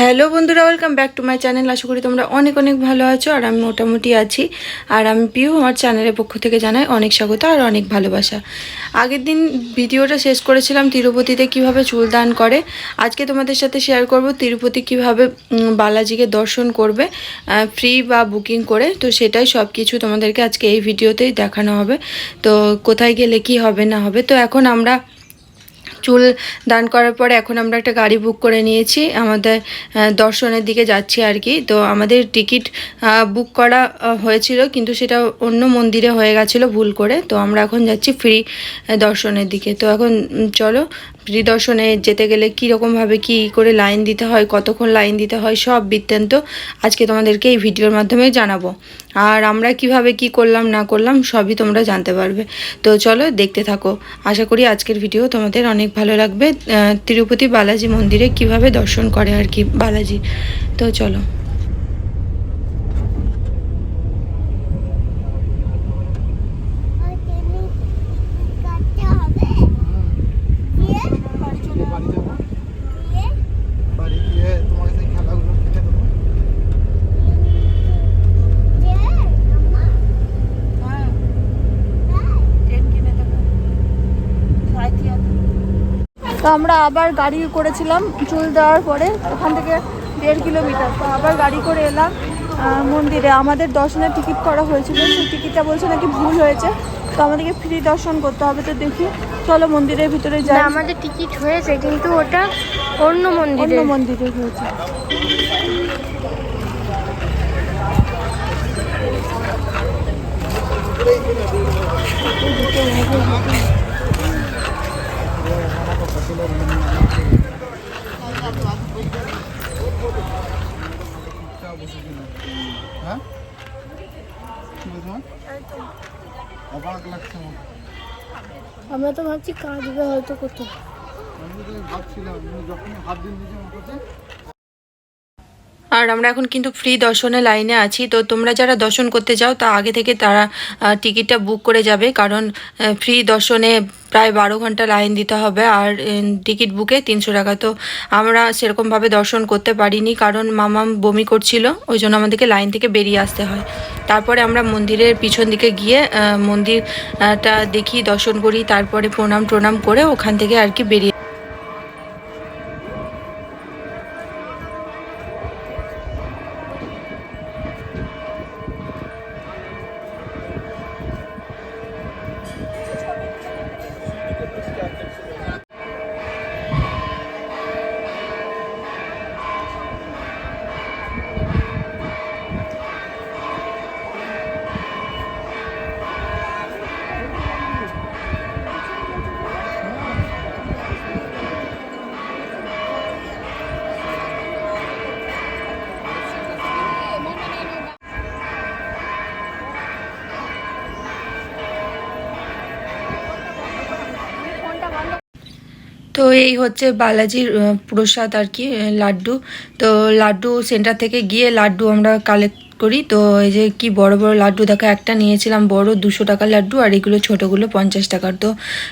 Hello বন্ধুরা welcome back to my channel আশা করি তোমরা অনেক অনেক ভালো আছো, আর আমি মোটামুটি আছি। আর আমি পিউ আমার চ্যানেলের পক্ষ থেকে জানাই অনেক স্বাগত আর অনেক ভালোবাসা। আগের দিন ভিডিওটা শেষ করেছিলাম তিরুপতিতে কীভাবে চুল দান করে। আজকে তোমাদের সাথে শেয়ার করব তিরুপতি কীভাবে বালাজিকে দর্শন করবে ফ্রি বা বুকিং করে। তো সেটাই সব কিছু তোমাদেরকে আজকে এই ভিডিওতেই দেখানো হবে। তো কোথায় গেলে কি হবে না হবে, তো এখন আমরা চুল দান করার পরে এখন আমরা একটা গাড়ি বুক করে নিয়েছি। আমাদের দর্শনের দিকে যাচ্ছি আর কি। তো আমাদের টিকিট বুক করা হয়েছিল, কিন্তু সেটা অন্য মন্দিরে হয়ে গেছিল ভুল করে। তো আমরা এখন যাচ্ছি ফ্রি দর্শনের দিকে। তো এখন চলো ফ্রি দর্শনে যেতে গেলে কীরকমভাবে কী করে লাইন দিতে হয়, কতক্ষণ লাইন দিতে হয়, সব বৃত্তান্ত আজকে তোমাদেরকে এই ভিডিওর মাধ্যমে জানাব। আর আমরা কীভাবে কি করলাম, না করলাম, সবই তোমরা জানতে পারবে। তো চলো, দেখতে থাকো। আশা করি আজকের ভিডিও তোমাদের অনেক ভালো লাগবে। তিরুপতি বালাজি মন্দিরে কীভাবে দর্শন করে আর কি? বালাজি তো চলো কাটতে হবে দিয়ে বাড়ি যাব দিয়ে বাড়ি গিয়ে তোমার সেই খেলাগুলো খেলে দেবো দিয়ে আম্মা তো আমরা আবার গাড়ি করেছিলাম চুল দেওয়ার পরে ওখান থেকে দেড় কিলোমিটার। তো আবার গাড়ি করে এলাম মন্দিরে। আমাদের দর্শনের টিকিট করা হয়েছিল সেই টিকিটটা বলছে নাকি ভুল হয়েছে। তো আমাদেরকে ফ্রি দর্শন করতে হবে তো দেখি। চলো মন্দিরের ভিতরে যাই। আমাদের টিকিট হয়েছে কিন্তু ওটা অন্য মন্দিরে অন্য মন্দিরে হয়েছে। হ্যাঁ কি আমরা তো ভাবছি কাঁদবে হয়তো কোথাও। আমি তো ভাবছিলাম যখন হাত দিন দিয়েছি আর আমরা এখন কিন্তু ফ্রি দর্শনে লাইনে আছি, তো তোমরা যারা দর্শন করতে যাও, তা আগে থেকে তারা টিকিটটা বুক করে যাবে, কারণ ফ্রি দর্শনে প্রায় বারো ঘণ্টা লাইন দিতে হবে আর টিকিট বুকে তিনশো টাকা। তো আমরা সেরকমভাবে দর্শন করতে পারিনি কারণ মামাম বমি করছিল, ওই জন্য আমাদেরকে লাইন থেকে বেরিয়ে আসতে হয়। তারপরে আমরা মন্দিরের পিছন দিকে গিয়ে মন্দিরটা দেখি, দর্শন করি, তারপরে প্রণাম টোনাম করে ওখান থেকে আর কি বেরিয়ে তো এই হচ্ছে বালাজির প্রসাদ আর কি লাড্ডু। তো লাড্ডু সেন্টার থেকে গিয়ে লাড্ডু আমরা কালেক্ট করি। তো এই যে কি বড় বড় লাড্ডু, দেখা একটা নিয়েছিলাম বড় দুশো টাকার লাড্ডু আর এগুলো ছোটোগুলো পঞ্চাশ টাকার। তো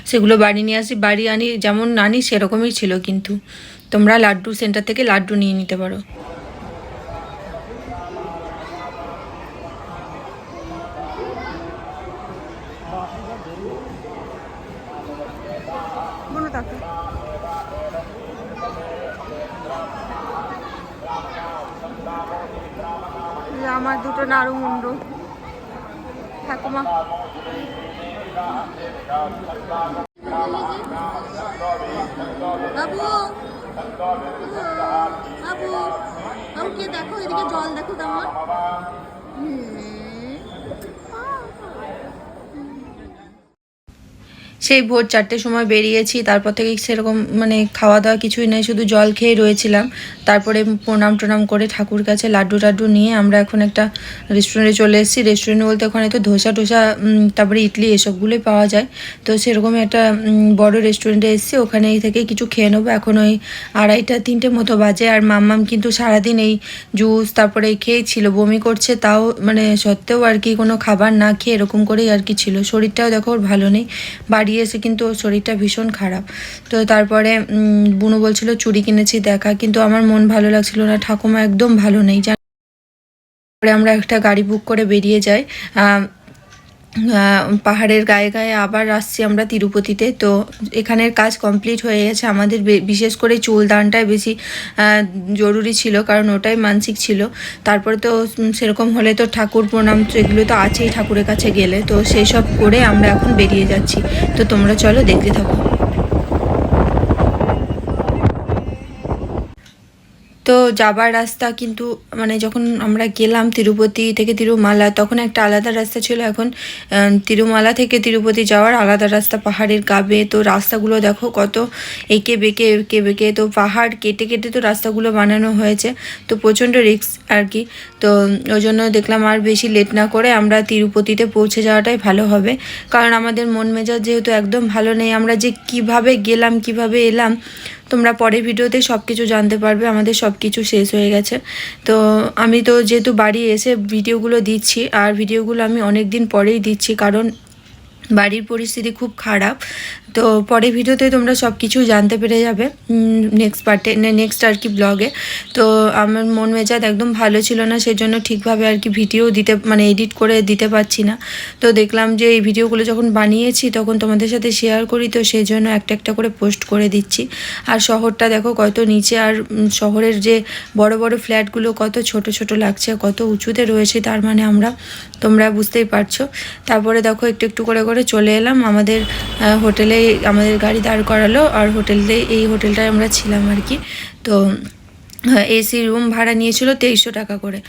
সেগুলো বাড়ি নিয়ে আসি, বাড়ি আনি, যেমন আনি সেরকমই ছিল কিন্তু। তোমরা লাড্ডু সেন্টার থেকে লাড্ডু নিয়ে নিতে পারো আমার দুটো নাড়ু মুন্ডু ঠাকুমা বাবু বাবু বাবু কে দেখো এদিকে জল দেখো তেমন সেই ভোর চারটের সময় বেরিয়েছি, তারপর থেকে সেরকম মানে খাওয়া দাওয়া কিছুই নেই, শুধু জল খেয়ে রয়েছিলাম। তারপরে প্রণাম টনাম করে ঠাকুর কাছে লাড্ডু টাড্ডু নিয়ে আমরা এখন একটা রেস্টুরেন্টে চলে এসেছি। রেস্টুরেন্ট বলতে ওখানে তো ধোসা টোসা তারপরে ইডলি এসবগুলোই পাওয়া যায়। তো সেরকম একটা বড় রেস্টুরেন্টে এসেছি ওখানে থেকে কিছু খেয়ে নেব। এখন ওই আড়াইটা, তিনটে মতো বাজে আর মাম্মাম কিন্তু সারাদিন এই জুস তারপরে খেয়েছিল বমি করছে, তাও মানে সত্ত্বেও আর কি কোনো খাবার না খেয়ে এরকম করেই আর কি ছিল। শরীরটাও দেখো ভালো নেই, বাড়ি এসে কিন্তু ওর শরীরটা ভীষণ খারাপ। তো তারপরে বুনু বলছিল চুরি কিনেছি, দেখা। কিন্তু আমার মন ভালো লাগছিল না, ঠাকুমা একদম ভালো নেই। জান পরে আমরা একটা গাড়ি বুক করে বেরিয়ে যাই। পাহাড়ের গায়ে গায়ে আবার আসছি আমরা তিরুপতিতে। তো এখানের কাজ কমপ্লিট হয়ে গেছে। আমাদের বিশেষ করে চুল দানটাই বেশি জরুরি ছিল, কারণ ওটাই মানসিক ছিল। তারপরে তো সেরকম হলে তো ঠাকুর প্রণাম এগুলো তো আছেই ঠাকুরের কাছে গেলে। তো সেই সব করে আমরা এখন বেরিয়ে যাচ্ছি। তো তোমরা চলো দেখতে থাকো। তো যাবার রাস্তা কিন্তু মানে যখন আমরা গেলাম তিরুপতি থেকে তিরুমালা, তখন একটা আলাদা রাস্তা ছিল এখন তিরুমালা থেকে তিরুপতি যাওয়ার আলাদা রাস্তা, পাহাড়ের গাবে। তো রাস্তাগুলো দেখো কত এঁকে বেঁকে এঁকে বেঁকে। তো পাহাড় কেটে কেটে তো রাস্তাগুলো বানানো হয়েছে। তো প্রচণ্ড রিস্ক আর কি। তো ওই জন্য দেখলাম আর বেশি লেট না করে আমরা তিরুপতিতে পৌঁছে যাওয়াটাই ভালো হবে। কারণ আমাদের মন মেজাজ যেহেতু একদম ভালো নেই, আমরা যে কীভাবে গেলাম, কীভাবে এলাম তোমরা পরের ভিডিওতে সব কিছু জানতে পারবে, আমাদের সব কিছু শেষ হয়ে গেছে। তো আমি তো যেহেতু বাড়ি এসে ভিডিওগুলো দিচ্ছি, আর ভিডিওগুলো আমি অনেক দিন পরেই দিচ্ছি, কারণ বাড়ির পরিস্থিতি খুব খারাপ। তো পরের ভিডিওতে তোমরা সব কিছু জানতে পেরে যাবে। নেক্সট পার্টে নেক্সট আর কি ব্লগে তো আমার মন মেজাজ একদম ভালো ছিল না, সেজন্য ঠিকভাবে আর কি ভিডিও দিতে মানে এডিট করে দিতে পারছি না। তো দেখলাম যে এই ভিডিওগুলো যখন বানিয়েছি, তখন তোমাদের সাথে শেয়ার করি, তো সেই জন্য একটা একটা করে পোস্ট করে দিচ্ছি। আর শহরটা দেখো কত নিচে, আর শহরের যে বড় বড় ফ্ল্যাটগুলো কত ছোট ছোট লাগছে, কত উঁচুতে রয়েছে, তার মানে আমরা, তোমরা বুঝতেই পারছ। তারপরে দেখো একটু একটু করে করে চলে এলাম। আমাদের হোটেলে আমাদের গাড়ি দাঁড় করালো আর হোটেলে এই হোটেলটায় আমরা ছিলাম আর কি। তো এসি রুম ভাড়া নিয়েছিল তেইশশো টাকা করে।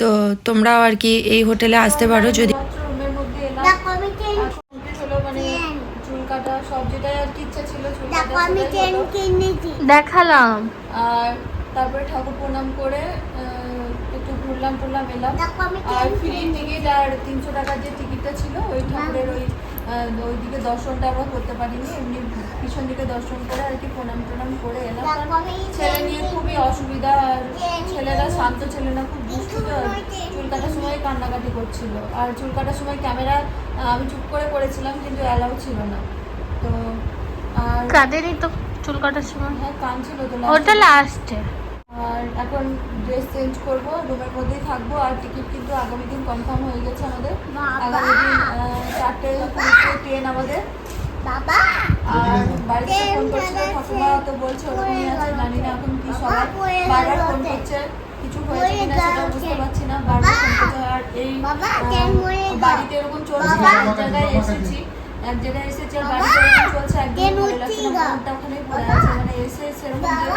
তো তোমরাও আর কি এই হোটেলে আসতে পারো যদি দেখালাম। আর তারপরে ঠাকুর প্রণাম করে একটু ঘুরলাম টুরলাম এলাম। আর ফ্রি টিকিট আর তিনশো টাকার যে টিকিটটা ছিল ওই ঠাকুরের ওই আহ, ওইদিকে দর্শনটা আমরা করতে পারিনি এমনি পিছন দিকে দর্শন করে আর কি প্রণাম টনাম করে এলাম। ছেলে নিয়ে খুবই অসুবিধা আর ছেলেরা শান্ত ছেলে না খুব দুষ্টু তো আর চুল কাটার সময় কান্নাকাটি করছিল। আর চুল কাটার সময় ক্যামেরা আমি চুপ করে করেছিলাম কিন্তু অ্যালাউ ছিল না। তো আর কাদেরই তো চুল কাটার সময়? হ্যাঁ কান ছিল তো ওটা লাস্টে এখন ড্রেস চেঞ্জ করব রুমের মধ্যেই থাকব আর টিকিট কিন্তু আগামী দিন কনফার্ম হয়ে গেছে আমাদের আগামী দিন চারটে কুড়িতে ট্রেন আমাদের বাবা আর বাড়িতে ফোন করছিল চলেছে। ঠাকুমা তো বলছে ওরকমই আছে জানি না এখন কি সবাই বারবার ফোন করছে কিছু হয়েছে পড়ে কিনা সেটা বুঝতে পারছি না বারবার ফোন। করছে আর এই। বাড়িতে এরকম চলছে জায়গায় এসেছি এক জায়গায় এসেছি আর এরকম চলছে একদম ভালো লাগছে না মনটা ওখানেই পড়ে আছে মানে এসে সেরকম যে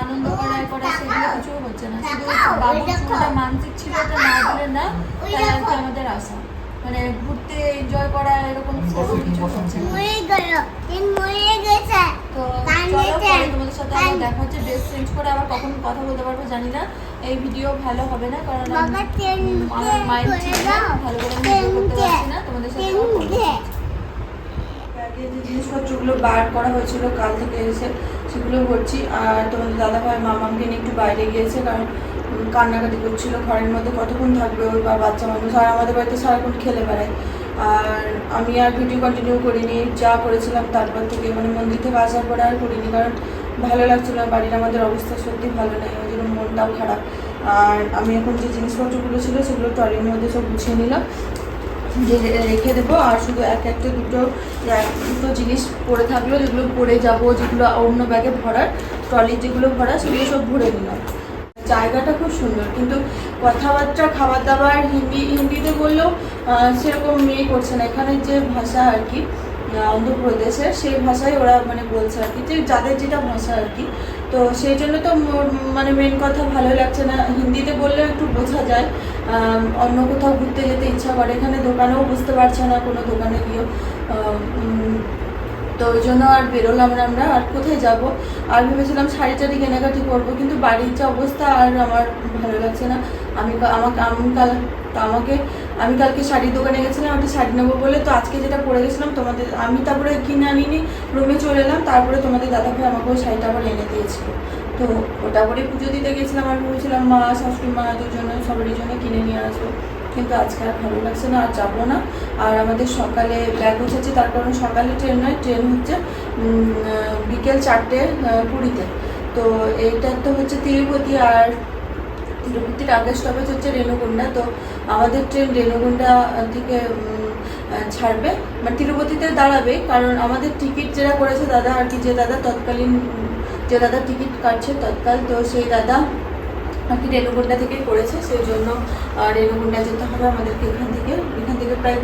আনন্দ করার করা সেগুলো কিছু হচ্ছে না শুধু বাবুর দেখো। মানসিক ছিল ওটা না দিলে না তাই আর আমাদের আশা। মানে ঘুরতে এনজয় করা এরকম সেরকম কিছু হচ্ছে না। মরে গেল ট্রেন মরে গেছে। তো চলো পরে তোমাদের সাথে আবার দেখা হচ্ছে ড্রেস চেঞ্জ করে আবার কখন কথা বলতে পারব জানি না। এই ভিডিও ভালো হবে না কারণ আমার মাইন্ড করে ভালো করে ভিডিও করতে পারছি না তোমাদের সাথে যে জিনিসপত্রগুলো বার করা হয়েছিল কাল থেকে এসে, সেগুলো করছি আর তোমাদের দাদা ভাই মামাকে নিয়ে একটু বাইরে গিয়েছে, কারণ কান্নাকাটি করছিল ঘরের মধ্যে কতক্ষণ থাকবে ওই বা বাচ্চা মানুষ। আর আমাদের বাড়িতে সারাক্ষণ খেলে বেড়ায়। আর আমি আর ভিডিও কন্টিনিউ করিনি, যা করেছিলাম তারপর থেকে। মানে মন্দির থেকে আসার পরে আর করিনি, কারণ ভালো লাগছিল না, বাড়ির আমাদের অবস্থা সত্যি ভালো নেই, ওই জন্য মনটাও খারাপ। আর আমি এখন যে জিনিসপত্রগুলো ছিল সেগুলো ট্রলির মধ্যে সব গুছিয়ে নিলাম। রেখে দেবো, আর শুধু এক একটা দুটো দুটো জিনিস পড়ে থাকল, যেগুলো পড়ে যাব, যেগুলো অন্য ব্যাগে ভরার, ট্রলি যেগুলো ভরা, সেগুলো সব ভরে নিলাম। জায়গাটা খুব সুন্দর, কিন্তু কথাবার্তা খাবার দাবার হিন্দি, হিন্দিতে বললেও সেরকম মেয়ে করছে না। এখানে যে ভাষা আর কি অন্ধ্রপ্রদেশের, সেই ভাষায় ওরা মানে বলছে আর কি, যে যাদের যেটা ভাষা আর কি। তো সেই জন্য তো মানে মেন কথা ভালো লাগছে না। হিন্দিতে বললেও একটু বোঝা যায়। অন্য কোথাও ঘুরতে যেতে ইচ্ছা করে। এখানে দোকানেও বুঝতে পারছে না কোনো দোকানে গিয়েও তো ওই জন্য আর বেরোলাম না আমরা। আর কোথায় যাব? আর ভেবেছিলাম শাড়ি টাড়ি কেনাকাটি করব, কিন্তু বাড়ির যে অবস্থা আর আমার ভালো লাগছে না। আমি আমাকে আমি কাল তো আমাকে, আমি কালকে শাড়ির দোকানে গেছিলাম একটা শাড়ি নেব বলে তো আজকে যেটা পরে গেছিলাম, তোমাদের, আমি তারপরে কিনে আনিনি, রুমে চলে এলাম, তারপরে তোমাদের দাদা ভাই আমাকে ওই শাড়িটা আবার এনে দিয়েছিল। তো ওটা পরে পুজো দিতে গেছিলাম আর ভেবেছিলাম মা, শাশুড়ি, মা, দুজন, সবারই জন্য কিনে নিয়ে আসব। কিন্তু আজকে আর ভালো লাগছে না, আর যাব না। আর আমাদের সকালে ব্যাগ উঠেছে তার কারণে সকালে ট্রেন নয়, ট্রেন হচ্ছে বিকেল চারটে কুড়িতে। তো এইটা তো হচ্ছে তিরুপতি আর তিরুপতির আগে স্টপেজ হচ্ছে রেণুগুন্ডা তো আমাদের ট্রেন রেণুগুন্ডা থেকে ছাড়বে। মানে তিরুপতিতে দাঁড়াবে, কারণ আমাদের টিকিট যেটা করেছে দাদা আর কি, যে দাদা তৎকালীন, যে দাদা টিকিট কাটছে তৎকাল, তো সেই দাদা আর কি রেণুগুন্ডা থেকেই করেছে, সেই জন্য রেণুগুন্ডা যেতে হবে আমাদেরকে এখান থেকে। এখান থেকে প্রায়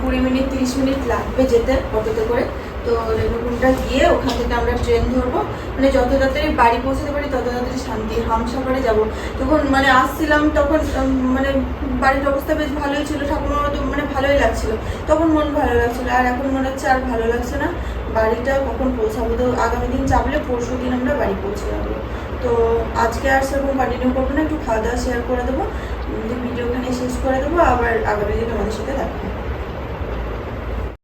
কুড়ি মিনিট, তিরিশ মিনিট লাগবে যেতে, অটোতে করে। তো রেণুগুন্ডা গিয়ে ওখান থেকে আমরা ট্রেন ধরবো। মানে যত তাড়াতাড়ি বাড়ি পৌঁছাতে পারি, তত তাড়াতাড়ি শান্তি, হামসাফারে যাব। তখন মানে আসছিলাম তখন মানে বাড়ির অবস্থা বেশ ভালোই ছিল, ঠাকুমার তো মানে ভালোই লাগছিল। তখন মন ভালো লাগছিল, আর এখন মনে হচ্ছে আর ভালো লাগছে না। বাড়িটা কখন পৌঁছাবো? তো আগামী দিন চাপলে পরশু দিন আমরা বাড়ি পৌঁছে যাব। তো আজকে আর সেরকম কন্টিনিউ করব না, একটু খাওয়া দাওয়া শেয়ার করে দেবো। ভিডিও ওখানে শেষ করে দেবো, আবার আগামী দিন আমাদের সাথে দেখা